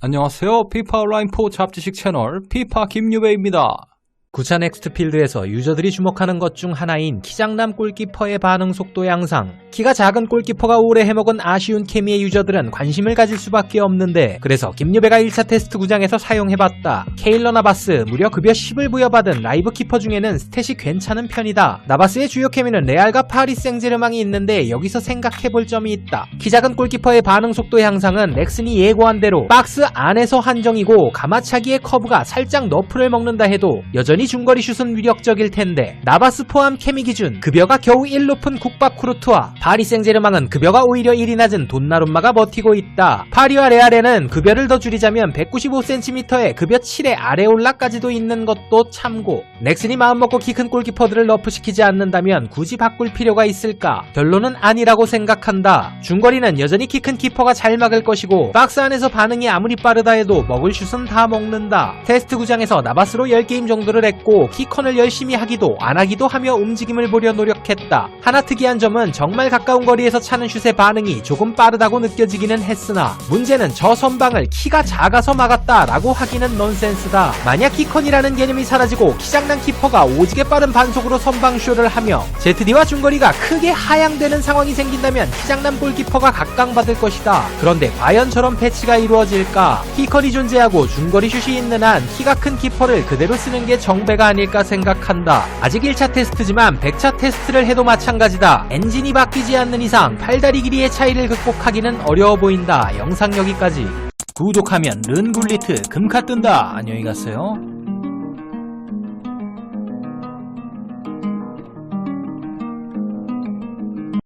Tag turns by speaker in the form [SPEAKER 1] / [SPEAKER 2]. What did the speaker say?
[SPEAKER 1] 안녕하세요. 피파 온라인4 잡지식 채널 피파 김유배입니다.
[SPEAKER 2] 구차 넥스트필드에서 유저들이 주목하는 것 중 하나인 키장남 골키퍼의 반응 속도 양상. 키가 작은 골키퍼가 오래 해먹은 아쉬운 케미의 유저들은 관심을 가질 수밖에 없는데 그래서 김유배가 1차 테스트 구장에서 사용해봤다. 케일러 나바스 무려 급여 10을 부여받은 라이브 키퍼 중에는 스탯이 괜찮은 편이다. 나바스의 주요 케미는 레알과 파리 생제르망이 있는데 여기서 생각해볼 점이 있다. 키 작은 골키퍼의 반응 속도 향상은 넥슨이 예고한 대로 박스 안에서 한정이고 가마차기의 커브가 살짝 너프를 먹는다 해도 여전히 중거리 슛은 위력적일 텐데 나바스 포함 케미 기준 급여가 겨우 1 높은 국밥 쿠르트와 파리 생제르망은 급여가 오히려 1이 낮은 돈나룸마가 버티고 있다. 파리와 레알에는 급여를 더 줄이자면 195cm의 급여 7의 아레올라까지도 있는 것도 참고 넥슨이 마음먹고 키 큰 골키퍼들을 너프시키지 않는다면 굳이 바꿀 필요가 있을까? 결론은 아니라고 생각한다. 중거리는 여전히 키 큰 키퍼가 잘 막을 것이고 박스 안에서 반응이 아무리 빠르다 해도 먹을 슛은 다 먹는다. 테스트 구장에서 나바스로 10게임 정도를 했고 키컨을 열심히 하기도 안 하기도 하며 움직임을 보려 노력했다. 하나 특이한 점은 정말 가까운 거리에서 차는 슛의 반응이 조금 빠르다고 느껴지기는 했으나 문제는 저 선방을 키가 작아서 막았다 라고 하기는 넌센스다. 만약 키컨이라는 개념이 사라지고 키장난 키퍼가 오지게 빠른 반속으로 선방쇼를 하며 ZD와 중거리가 크게 하향되는 상황이 생긴다면 키장남 골키퍼가 각광받을 것이다. 그런데 과연 저런 패치가 이루어질까? 키컨이 존재하고 중거리 슛이 있는 한 키가 큰 키퍼를 그대로 쓰는 게 정 배가 아닐까 생각한다. 아직 1차 테스트지만 100차 테스트를 해도 마찬가지다. 엔진이 바뀌지 않는 이상 팔다리 길이의 차이를 극복하기는 어려워 보인다. 영상 여기까지. 구독하면 른굴리트 금카 뜬다. 안녕히 가세요.